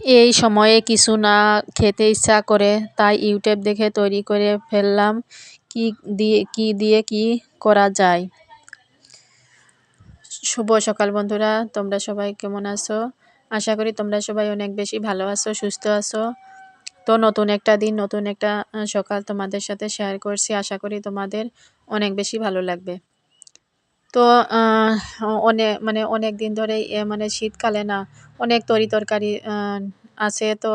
এই সময়ে কিছু না খেতে ইচ্ছা করে, তাই ইউটিউব দেখে তৈরি করে ফেললাম। কি দিয়ে কি দিয়ে কি করা যায়? শুভ সকাল বন্ধুরা, তোমরা সবাই কেমন আছো? আশা করি তোমরা সবাই অনেক বেশি ভালো আছো, সুস্থ আছো। তো নতুন একটা দিন, নতুন একটা সকাল তোমাদের সাথে শেয়ার করছি। আশা করি তোমাদের অনেক বেশি ভালো লাগবে। তো অনেক মানে অনেক দিন ধরেই মানে শীতকালে না, অনেক তরি তরকারি আছে। তো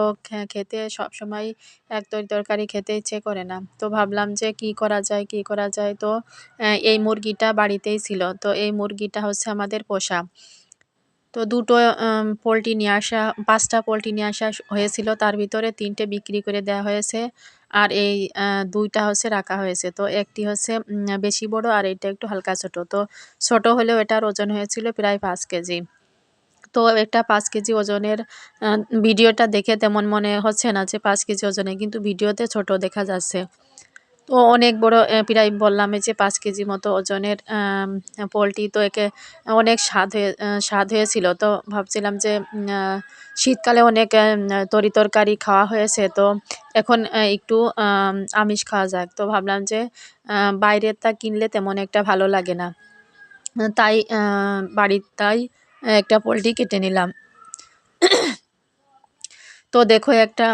খেতে সব সময় এক তরি তরকারি খেতে ইচ্ছে করে না। তো ভাবলাম যে কি করা যায়, কি করা যায়? তো এই মুরগিটা বাড়িতেই ছিল। তো এই মুরগিটা হচ্ছে আমাদের পোষা। তো দুটো পোলট্রি নিয়ে আসা, পাঁচটা পোলট্রি নিয়ে আসা হয়েছিল। তার ভিতরে তিনটে বিক্রি করে দেওয়া হয়েছে আর এই দুইটা হচ্ছে রাখা হয়েছে। তো একটি হচ্ছে বেশি বড় আর এটা একটু হালকা ছোট। তো ছোট হলেও এটার ওজন হয়েছিল প্রায় পাঁচ কেজি। তো একটা পাঁচ কেজি ওজনের ভিডিওটা দেখে তেমন মনে হচ্ছে না যে পাঁচ কেজি ওজনে, কিন্তু ভিডিওতে ছোট দেখা যাচ্ছে। তো অনেক বড় প্রায় বললাম যে পাঁচ কেজি মতো ওজনের পোলট্রি তো একে অনেক স্বাদ হয়ে স্বাদ হয়েছিল। তো ভাবছিলাম যে শীতকালে অনেক তরি তরকারি খাওয়া হয়েছে। তো এখন একটু আমিষ খাওয়া যাক। তো ভাবলাম যে বাইরেরটা কিনলে তেমন একটা ভালো লাগে না। তাই বাড়ির তাই একটা পোলট্রি কেটে নিলাম। তো দেখো একটা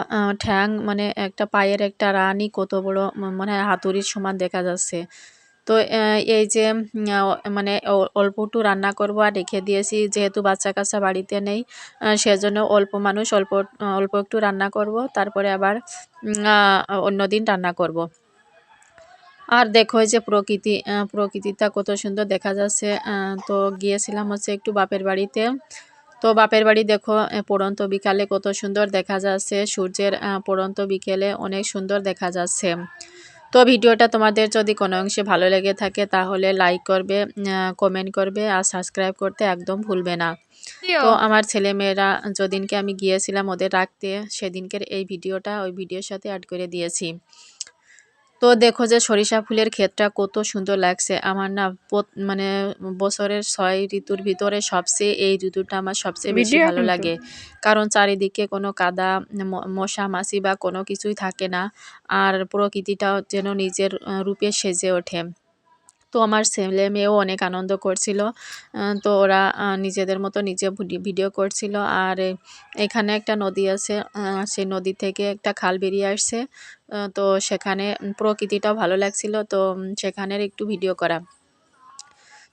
ঠ্যাং মানে একটা পায়ের একটা রানি কত বড় মানে হাতুড়ির সমান দেখা যাচ্ছে। তো এই যে মানে অল্প একটু রান্না করব আর রেখে দিয়েছি, যেহেতু বাচ্চা কাচ্চা বাড়িতে নেই সেজন্য অল্প মানুষ অল্প অল্প একটু রান্না করব, তারপরে আবার অন্য দিন রান্না করব। আর দেখো যে প্রকৃতি প্রকৃতিটা কত সুন্দর দেখা যাচ্ছে তো গিয়েছিলাম হচ্ছে একটু বাপের বাড়িতে তো বাপের বাড়ি দেখো পড়ন্ত বিকালে কত সুন্দর দেখা যাচ্ছে সূর্যের পড়ন্ত বিকেলে অনেক সুন্দর দেখা যাচ্ছে। তো ভিডিওটা তোমাদের যদি কোনো অংশে ভালো লেগে থাকে তাহলে লাইক করবে কমেন্ট করবে আর সাবস্ক্রাইব করতে একদম ভুলবে না। তো আমার ছেলে মেয়েরা যেদিনকে আমি গিয়েছিলাম ওদের রাখতে সেদিনকের এই ভিডিওটা ওই ভিডিওর সাথে অ্যাড করে দিয়েছি। তো দেখো যে সরিষা ফুলের ক্ষেতটা কত সুন্দর লাগছে। আমার না মানে বছরের ছয় ঋতুর ভিতরে সবচেয়ে এই ঋতুটা আমার সবচেয়ে বেশি ভালো লাগে। কারণ চারিদিকে কোনো কাদা মশা মাছি বা কোনো কিছুই থাকে না। আর প্রকৃতিটাও যেন নিজের রূপে সেজে ওঠে। তো আমার ছেলে মেয়েও অনেক আনন্দ করছিল। তো ওরা নিজেদের মতো নিজে ভিডিও করছিল। আর এখানে একটা নদী আছে সেই নদী থেকে একটা খাল বেরিয়ে আসছে। তো সেখানে প্রকৃতিটাও ভালো লাগছিল। তো সেখানের একটু ভিডিও করা।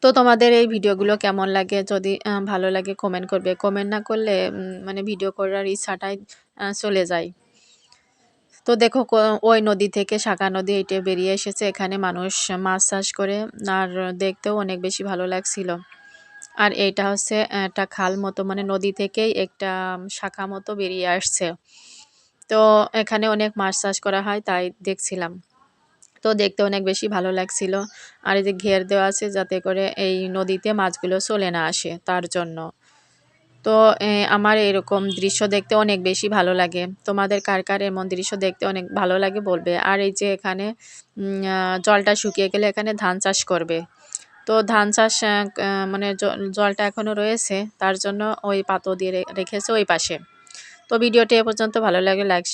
তো তোমাদের এই ভিডিওগুলো কেমন লাগে? যদি ভালো লাগে কমেন্ট করবে। কমেন্ট না করলে মানে ভিডিও করার ইচ্ছাটাই চলে যায়। তো দেখো ওই নদী থেকে শাখা নদী এটে বেরিয়ে এসেছে। এখানে মানুষ মাছ চাষ করে আর দেখতেও অনেক বেশি ভালো লাগছিল। আর এইটা হচ্ছে একটা খাল মতো মানে নদী থেকেই একটা শাখা মতো বেরিয়ে আসছে। তো এখানে অনেক মাছ চাষ করা হয়, তাই দেখছিলাম। তো দেখতে অনেক বেশি ভালো লাগছিল। আর এই যে ঘের দেওয়া আছে, যাতে করে এই নদীতে মাছগুলো চলে না আসে, তার জন্য। তো আমার এরকম দৃশ্য দেখতে অনেক বেশি ভালো লাগে। তোমাদের কার কার এমন দৃশ্য দেখতে অনেক ভালো লাগে বলবে। আর এই যে এখানে জলটা শুকিয়ে গেলে এখানে ধান চাষ করবে। তো ধান চাষ মানে জলটা এখনও রয়েছে, তার জন্য ওই পাতো দিয়ে রেখেছে ওই পাশে। তো ভিডিওটি এ পর্যন্ত ভালো লাগে লাইক